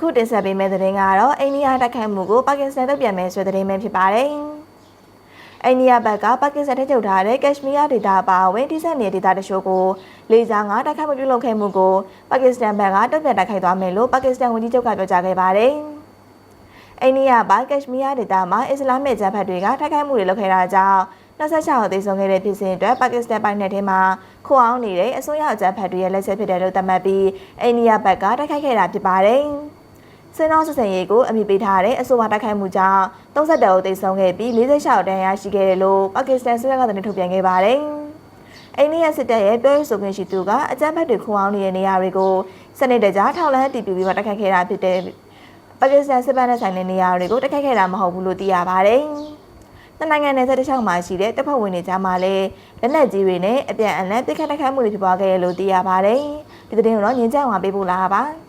အခုတင်ဆက်ပေးမယ့်သတင်းကတော့အိန္ဒိယတိုက်ခိုက်မှုကိုပါကစ္စတန်တပ်ပြန်မယ်ဆိုတဲ့သတင်းပဲဖြစ်ပါတယ်။အိန္ဒိယဘက်ကပါကစ္စတန်ထိချုပ်ထားတဲ့ကက်ရှမီးယားဒေသအပါအဝင်တိစက်နေတဲ့ဒေသတချို့ကိုလေကြောင်းကတိုက်ခိုက်မှုပြုလုပ်ခဲ့မှုကိုပါကစ္စတန်ဘက်ကတပ်ပြန်တိုက်ခိုက်သွားမယ်လို့ပါကစ္စတန်ဝန်ကြီးချုပ်ကပြောကြားခဲ့ပါတယ်။အိန္ဒိယဘက်ကက်ရှမီးယားဒေသမှာအစ္စလာမစ်ဂျန်ဖတ်တွေကတိုက်ခိုက်မှုတွေလုပ်ခဲ့တာကြောင့်26ရောက်သေဆုံးခဲ့တဲ့ဖြစ်စဉ်အတွက်ပါကစ္စတန်ပိုင်းနယ်ထဲမှာခိုအောင်နေတဲ့အစိုးရအကြမ်းဖက်တွေရဲ့လက်ချက်ဖြစ်တယ်လို့သတ်မှတ်ပြီးအိန္ဒိယဘက်ကတိုက်ခိုက်ခဲ့တာဖြစ်ပါတယ်။ စင်တော်စစ်စင်ရေးကိုအမိပေးထားတဲ့အဆိုပါတိုက်ခိုက်မှုကြောင့်32ဦးသေဆုံးခဲ့ပြီး46ဦးဒဏ်ရာရှိခဲ့တယ်လို့ပါကစ္စတန်စစ်တပ်ကသတင်းထုတ်ပြန်ခဲ့ပါတယ်။အိန္ဒိယစစ်တပ်ရဲ့ပြောရေးဆိုခွင့်ရှိသူကအကြမ်းဖက်တွေခိုအောင်နေတဲ့နေရာတွေကိုစနစ်တကျထောက်လှမ်းတည်ပြပြီးမှတိုက်ခိုက်ခဲ့တာဖြစ်တဲ့ပါကစ္စတန်စစ်ဘက်နဲ့ဆိုင်တဲ့နေရာတွေကိုတိုက်ခိုက်ခဲ့တာမဟုတ်ဘူးလို့သိရပါတယ်။နှစ်နိုင်ငံနယ်စပ်တစ်လျှောက်မှာရှိတဲ့တပ်ဖွဲ့ဝင်တွေကြားမှာလည်းလက်နက်ကြီးတွေနဲ့အပြန်အလှန်ပစ်ခတ်တိုက်ခိုက်မှုတွေဖြစ်ပွားခဲ့ရလို့သိရပါတယ်။ဒီသတင်းကိုတော့ညင်ကြအောင်ပေးပို့လာပါပါ။